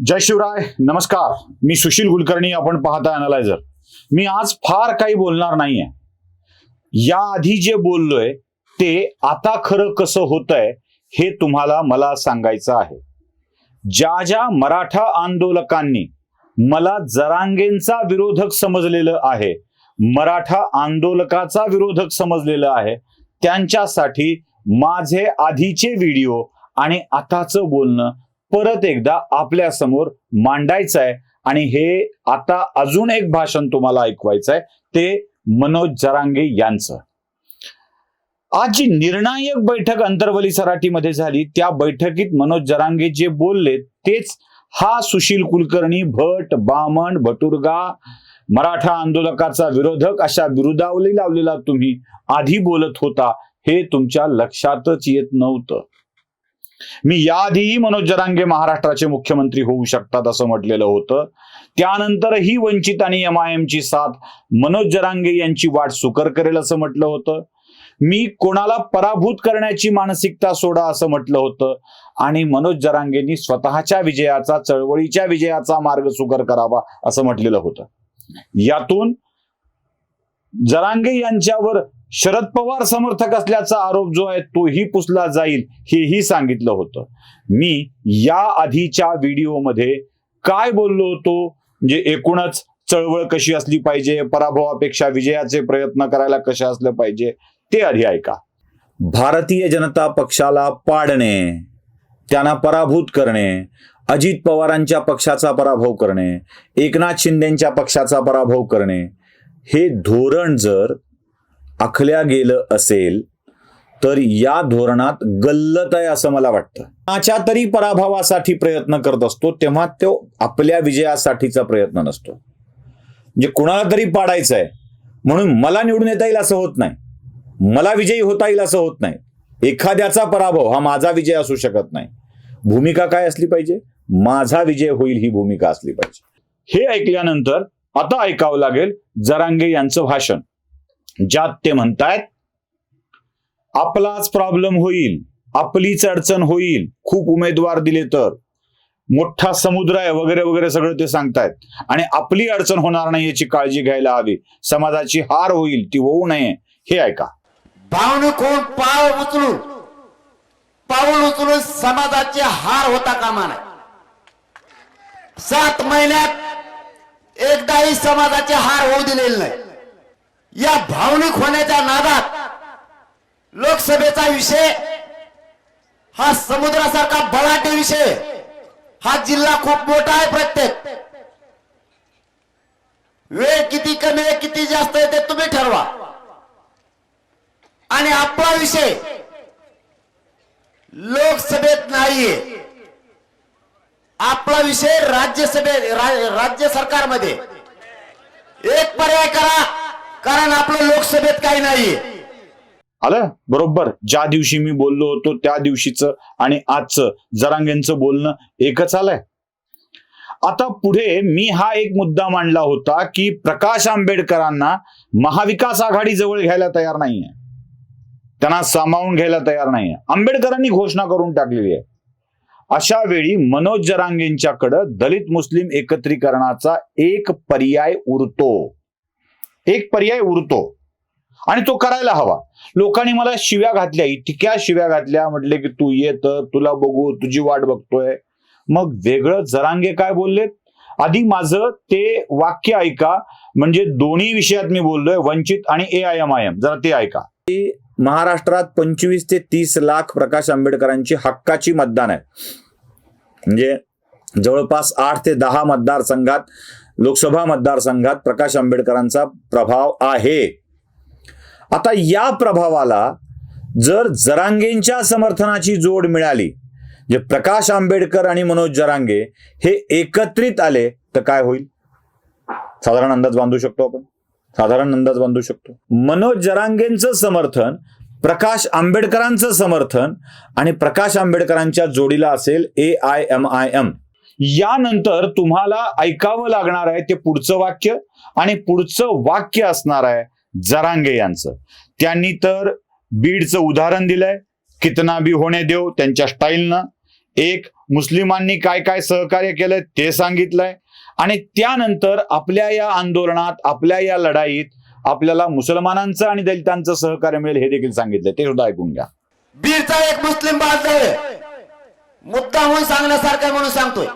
जय शिवराय नमस्कार. मी सुशील कुलकर्णी आपण पाहता अनालायझर मी आज फार काही बोलणार नाहीये. या आधी जे बोललोय ते आता खरं कसं होतंय हे तुम्हाला मला सांगायचं आहे. ज्या ज्या मराठा आंदोलकांनी मला जरांगेंचा विरोधक समजलेलं आहे मराठा आंदोलकाचा विरोधक समजलेलं आहे त्यांच्यासाठी माझे आधीचे व्हिडिओ आणि आताचं बोलणं परत एकदा आपल्यासमोर मांडायचं आहे आणि हे आता अजून एक भाषण तुम्हाला ऐकवायचं आहे ते मनोज जरांगे यांचं. आज जी निर्णायक बैठक अंतरवली सराटीमध्ये झाली त्या बैठकीत मनोज जरांगे जे बोलले तेच हा सुशील कुलकर्णी भट बामण भटुरगा मराठा आंदोलकाचा विरोधक अशा विरोधावली लावलेला तुम्ही आधी बोलत होता हे तुमच्या लक्षातच येत नव्हतं. मी याआधीही मनोज जरांगे महाराष्ट्राचे मुख्यमंत्री होऊ शकतात असं म्हटलेलं होतं. त्यानंतरही वंचित आणि एम आय एमची साथ मनोज जरांगे यांची वाट सुकर करेल असं म्हटलं होतं. मी कोणाला पराभूत करण्याची मानसिकता सोडा असं म्हटलं होतं. आणि मनोज जरांगेंनी स्वतःच्या विजयाचा चळवळीच्या विजयाचा मार्ग सुकर करावा असं म्हटलेलं होतं. यातून जरांगे यांच्यावर शरद पवार समर्थक असल्याचा आरोप जो आहे तोही पुसला जाईल हेही सांगितलं होतं. मी या आधीच्या व्हिडिओमध्ये काय बोललो होतो? म्हणजे एकूणच चळवळ कशी असली पाहिजे? पराभवापेक्षा विजयाचे प्रयत्न करायला कसे असलं पाहिजे? ते आधी ऐका. भारतीय जनता पक्षाला पाडणे त्यांना पराभूत करणे अजित पवारांच्या पक्षाचा पराभव करणे एकनाथ शिंदेच्या पक्षाचा पराभव करणे हे धोरण जर आखल्या गेलं असेल तर या धोरणात गल्लत आहे असं मला वाटतं. कोणाच्या तरी पराभवासाठी प्रयत्न करत असतो तेव्हा तो आपल्या विजयासाठीचा प्रयत्न नसतो. म्हणजे कुणाला तरी पाडायचं आहे. म्हणून मला निवडून येता येईल असं होत नाही. मला विजयी होता येईल असं होत नाही. एखाद्याचा पराभव हा माझा विजय असू शकत नाही. भूमिका काय असली पाहिजे? माझा विजय होईल ही भूमिका असली पाहिजे. हे ऐकल्यानंतर आता ऐकावं लागेल जरांगे यांचं भाषण. ज्यात ते म्हणतायत आपलाच प्रॉब्लेम होईल आपलीच अडचण होईल खूप उमेदवार दिले तर. मोठा समुद्र आहे वगैरे वगैरे सगळं ते सांगतायत. आणि आपली अडचण होणार नाही याची काळजी घ्यायला हवी. समाजाची हार होईल ती होऊ नये हे ऐका. भावने कोण? पाव उचलून. पाऊल उचलून समाजाचे हार होता कामा नाही सात महिन्यात एकदाही समाजाचे हार होऊ दिलेले नाही. या भावनिक होण्याच्या नादात लोकसभेचा विषय हा समुद्रासारखा बलाढ्य विषय. हा जिल्हा खूप मोठा आहे प्रत्येक. वेळ किती कमी आहे किती जास्त आहे ते तुम्ही ठरवा. आणि आपला विषय लोकसभेत नाहीये. आपला विषय राज्यसभे राज्य सरकारमध्ये. एक पर्याय करा कारण आपलं लोकसभेत काही नाहीये आलं? बरोबर. ज्या दिवशी मी बोललो होतो त्या दिवशीचं आणि आजचं. जरांगेंचं बोलणं एकच आलंय. आता पुढे मी हा एक मुद्दा मांडला होता की प्रकाश आंबेडकरांना महाविकास आघाडी जवळ घ्यायला तयार नाहीये. त्यांना सामावून घ्यायला तयार नाहीये. आंबेडकरांनी घोषणा करून टाकलेली आहे. अशा वेळी मनोज जरांगेंच्याकडं दलित मुस्लिम एकत्रीकरणाचा एक पर्याय उरतो. एक पर्याय उरतो. आणि तो करायला हवा. लोकांनी मला शिव्या घातल्या इतक्या शिव्या घातल्या म्हटले की तू येत तुला बघू तुझी वाट बघतोय. मग वेगळं जरांगे काय बोललेत? आधी माझं ते वाक्य ऐका. म्हणजे दोन्ही विषयात मी बोललोय वंचित आणि A I M I M. जरा ते ऐका. महाराष्ट्रात पंचवीस ते तीस लाख प्रकाश आंबेडकरांची हक्काची मतदान आहे. म्हणजे जवळपास आठ ते दहा मतदारसंघात लोकसभा मतदारसंघात प्रकाश आंबेडकरांचा प्रभाव आहे. आता या प्रभावाला जर जरांगेंच्या समर्थनाची जोड मिळाली जे प्रकाश आंबेडकर आणि मनोज जरांगे हे एकत्रित आले तर काय होईल? साधारण अंदाज बांधू शकतो आपण? साधारण अंदाज बांधू शकतो. मनोज जरांगेंचं समर्थन प्रकाश आंबेडकरांचं समर्थन आणि प्रकाश आंबेडकरांच्या जोडीला असेल A I M I M यानंतर तुम्हाला ऐकावं लागणार आहे ते पुढचं वाक्य आणि पुढचं वाक्य असणार आहे जरांगे यांचं. त्यांनी तर बीडचं उदाहरण दिलंय कितना बी होणे देव त्यांच्या स्टाईलनं एक मुस्लिमांनी काय काय सहकार्य केलंय ते सांगितलंय. आणि त्यानंतर आपल्या या आंदोलनात आपल्या या लढाईत आपल्याला मुसलमानांचं आणि दलितांचं सहकार्य मिळेल हे देखील सांगितलं. ते सुद्धा ऐकून घ्या. बीडचा एक मुस्लिम बांधव मुद्दा म्हणून सांगण्यासारखा म्हणून सांगतोय.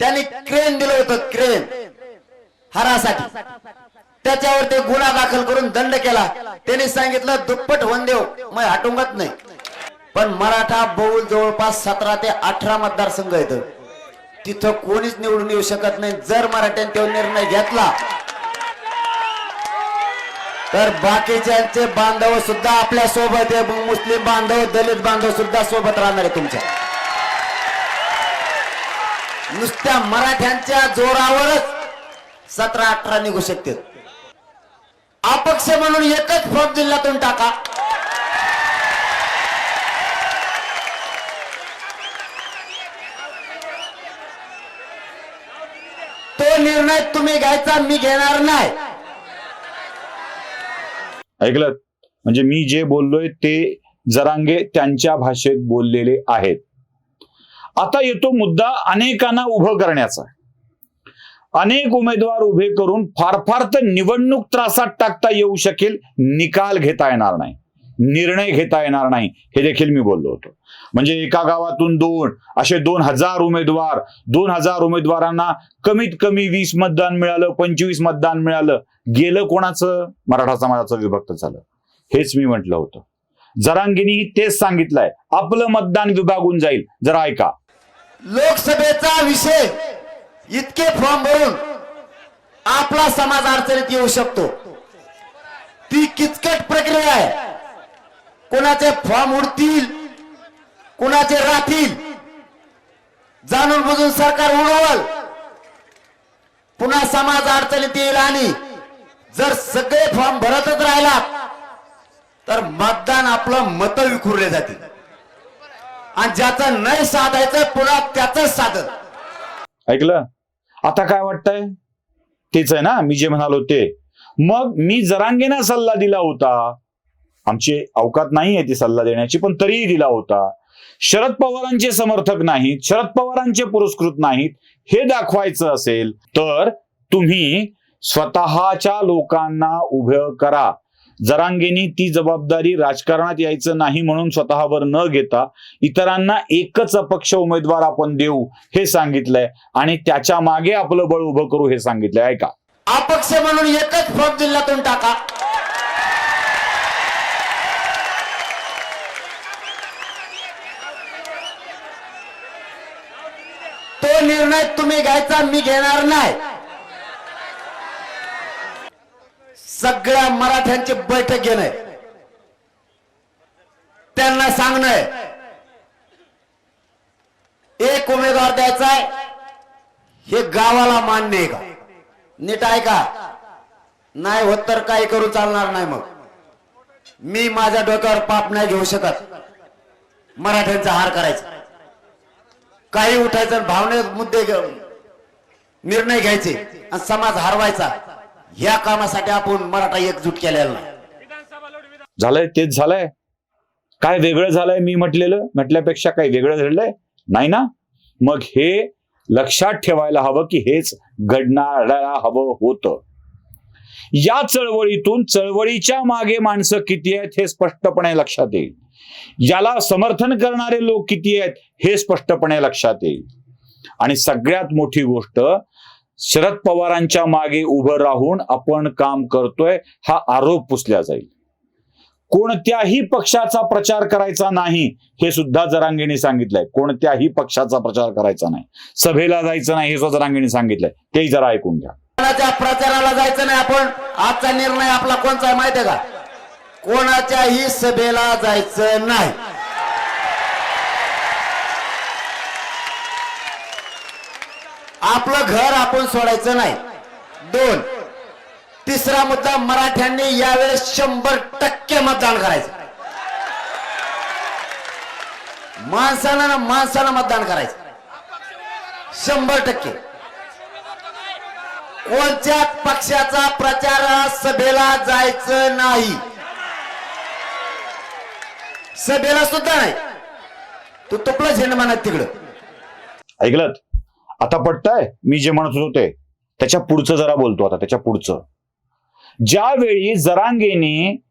त्यांनी क्रेन दिलं होतं क्रेन. हरासाठी. त्याच्यावर ते गुन्हा दाखल करून दंड केला. त्यांनी सांगितलं दुप्पट होऊन देव मग हटुंगत नाही. पण मराठा बहुल जवळपास सतरा ते अठरा मतदारसंघ येत तिथं कोणीच निवडून येऊ शकत नाही. जर मराठ्यांनी तो निर्णय घेतला तर बाकीच्यांचे बांधव सुद्धा आपल्यासोबत आहे. मग मुस्लिम बांधव दलित बांधव सुद्धा सोबत राहणार आहे तुमच्या. नुसत्या मराठ्यांच्या जोरावरच सतरा अठरा निघू शकते अपक्ष म्हणून एकच फॉर्म जिल्ह्यातून टाका. निर्णय तुम्ही घ्यायचा मी घेणार नाही. ऐकलं? म्हणजे मी जे बोललोय ते जरांगे त्यांच्या भाषेत बोललेले आहेत. आता येतो मुद्दा अनेकांना उभं करण्याचा. अनेक उमेदवार उभे करून फार फार तर निवडणूक त्रासात टाकता येऊ शकेल निकाल घेता येणार नाही. निर्णय घेता येणार नाही हे देखील मी बोललो होतो. म्हणजे एका गावातून दोन असे दोन हजार उमेदवार दोन हजार उमेदवारांना कमीत कमी वीस मतदान मिळालं पंचवीस मतदान मिळालं गेलं कोणाचं? मराठा समाजाचं विभक्त झालं. हेच मी म्हटलं होतं. जरांगिनी तेच सांगितलंय आपलं मतदान विभागून जाईल. जरा ऐका. लोकसभेचा विषय इतके फॉर्म भरून आपला समाज अडचणीत येऊ शकतो. ती किचकट प्रक्रिया आहे. कोणाचे फॉर्म उडतील कोणाचे राहतील जाणून बुजून सरकार उडवल पुन्हा समाज अडचणीत येईल आणि जर सगळे फॉर्म भरतच राहिला तर मतदान आपलं मत विखुरले जातील आणि ज्याचं नाही साधायचं पुन्हा त्याच साधन. ऐकलं? आता काय वाटतंय? तेच आहे ना मी जे म्हणालो ते. मग मी जरांगेना सल्ला दिला होता आमची अवकात नाही आहे ती सल्ला देण्याची पण तरीही दिला होता. शरद पवारांचे समर्थक नाहीत शरद पवारांचे पुरस्कृत नाहीत हे दाखवायचं असेल तर तुम्ही स्वतःच्या लोकांना उभं करा. जरांगेनी ती जबाबदारी राजकारणात यायचं नाही म्हणून स्वतःवर न घेता इतरांना एकच अपक्ष उमेदवार आपण देऊ हे सांगितलंय आणि त्याच्यामागे आपलं बळ उभं करू हे सांगितलंय. ऐका. अपक्ष म्हणून एकच फॉर्म जिल्ह्यातून टाका. तो निर्णय तुम्ही घ्यायचा मी घेणार नाही. सगळ्या मराठ्यांची बैठक घेणं त्यांना सांगणं एक उमेदवार द्यायचा आहे हे गावाला मान्य आहे का? नीट ऐका नाही होत तर काही करू चालणार नाही मग. मी माझ्या डोक्यावर पाप नाही घेऊ शकत. मराठ्यांचा हार करायचा. काही उठायचं भावने मुद्दे घेऊन निर्णय घ्यायचे आणि समाज हरवायचा. या कामासाठी आपण मराठा एकजूट केलेला झालंय तेच झालंय. काय वेगळं झालंय मी म्हटलेलं? म्हटल्यापेक्षा काय वेगळं झालंय नाही ना? मग हे लक्षात ठेवायला हवं की हेच घडणाऱ्या हवं होतं. या चळवळीतून चळवळीच्या मागे माणसं किती आहेत हे स्पष्टपणे लक्षात येईल. याला समर्थन करणारे लोक किती आहेत हे स्पष्टपणे लक्षात येईल. आणि सगळ्यात मोठी गोष्ट शरद पवारांच्या मागे उभं राहून आपण काम करतोय हा आरोप पुसला जाईल. कोणत्याही पक्षाचा प्रचार करायचा नाही हे सुद्धा जरांगेने सांगितलंय. कोणत्याही पक्षाचा प्रचार करायचा नाही. सभेला जायचं नाही हे सुद्धा जरांगेने सांगितलंय. तेही जरा ऐकून घ्या. प्रचाराला जायचं नाही आपण? आजचा निर्णय आपला कोणचा आहे माहितीये का? कोणाच्याही सभेला जायचं नाही. आपलं घर आपण सोडायचं नाही. दोन तिसरा मुद्दा मराठ्यांनी यावेळेस शंभर टक्के मतदान करायचं. माणसानं माणसानं मतदान करायचं. शंभर टक्के. कोणत्याच पक्षाचा प्रचार सभेला जायचं नाही? सभेला सुद्धा नाही. तू तुपला झेंड म्हणत तिकडं. ऐकलं? आता पटतंय? मी जे म्हणत होतो ते. त्याच्या पुढचं जरा बोलतो आता त्याच्या पुढचं. ज्यावेळी जरांगेने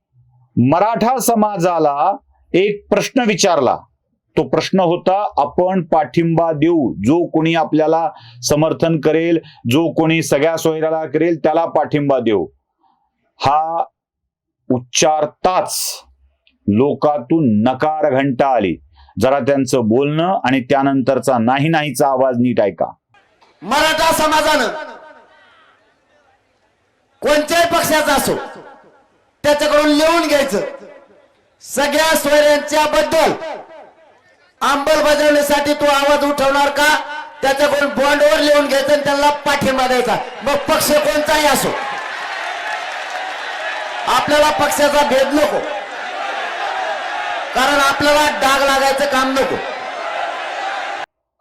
मराठा समाजाला एक प्रश्न विचारला तो प्रश्न होता आपण पाठिंबा देऊ. जो कोणी आपल्याला समर्थन करेल जो कोणी सगळ्या सोयऱ्याला करेल त्याला पाठिंबा देऊ. हा उच्चारताच लोकातून नकार घंटा आली. जरा त्यांचं बोलणं आणि त्यानंतरचा नाही नाहीचा आवाज नीट ऐका. मराठा समाजानं कोणत्याही पक्षाचा असो त्याच्याकडून लिहून घ्यायचं. सगळ्या सोयऱ्यांच्या बद्दल अंमलबजावणीसाठी तो आवाज उठवणार का? त्याच्याकडून बॉन्डवर लिहून घ्यायचं आणि त्यांना पाठिंबा द्यायचा. मग पक्ष कोणताही असो. आपल्याला पक्षाचा भेद नको. कारण आपल्याला डाग लागायचं काम नको.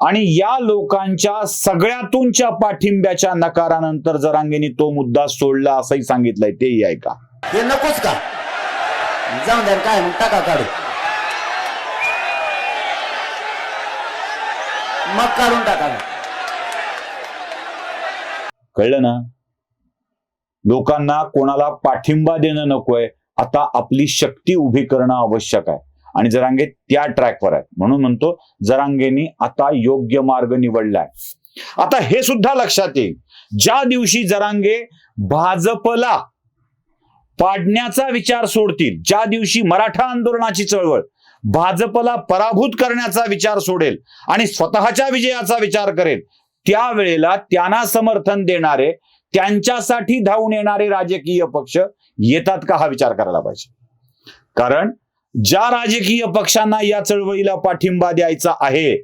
आणि या लोकांच्या सगळ्यातूनच्या पाठिंब्याच्या नकारानंतर जरांगेने तो मुद्दा सोडला असंही सांगितलंय तेही ऐका हे नकोच का? जाऊन द्या काय मग टाका काढू मग काढून टाका कळलं ना? लोकांना कोणाला पाठिंबा देणं नकोय आता आपली शक्ती उभी करणं आवश्यक आहे. आणि जरांगे त्या ट्रॅकवर आहेत. म्हणून म्हणतो जरांगेनी आता योग्य मार्ग निवडलाय. आता हे सुद्धा लक्षात येईल. ज्या दिवशी जरांगे भाजपला पाडण्याचा विचार सोडतील ज्या दिवशी मराठा आंदोलनाची चळवळ भाजपला पराभूत करण्याचा विचार सोडेल आणि स्वतःच्या विजयाचा विचार करेल त्यावेळेला त्यांना समर्थन देणारे त्यांच्यासाठी धावून येणारे राजकीय पक्ष येतात का हा विचार करायला पाहिजे? कारण ज्या राजकीय पक्षांना या चळवळीला पाठिंबा द्यायचा आहे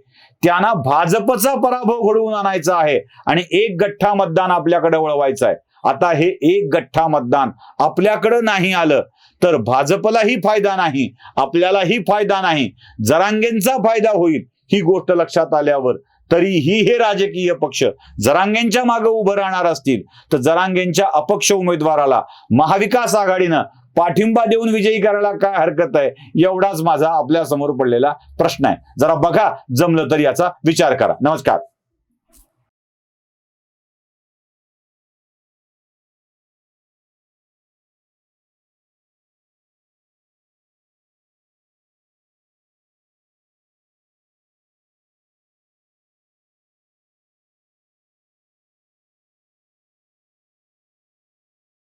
त्यांना भाजपचा पराभव घडवून आणायचा आहे आणि एक गठ्ठा मतदान आपल्याकडे वळवायचं आहे. आता हे एक गठ्ठा मतदान आपल्याकडं नाही आलं तर भाजपलाही फायदा नाही आपल्यालाही फायदा नाही जरांगेंचा फायदा होईल ही गोष्ट लक्षात आल्यावर. तरीही हे राजकीय पक्ष जरांगेंच्या मागे उभं राहणार असतील तर जरांगेंच्या अपक्ष उमेदवाराला महाविकास आघाडीनं पाठिंबा देऊन विजयी करायला काय हरकत आहे? एवढाच माझा आपल्यासमोर पडलेला प्रश्न आहे. जरा बघा जमलं तर याचा विचार करा. नमस्कार.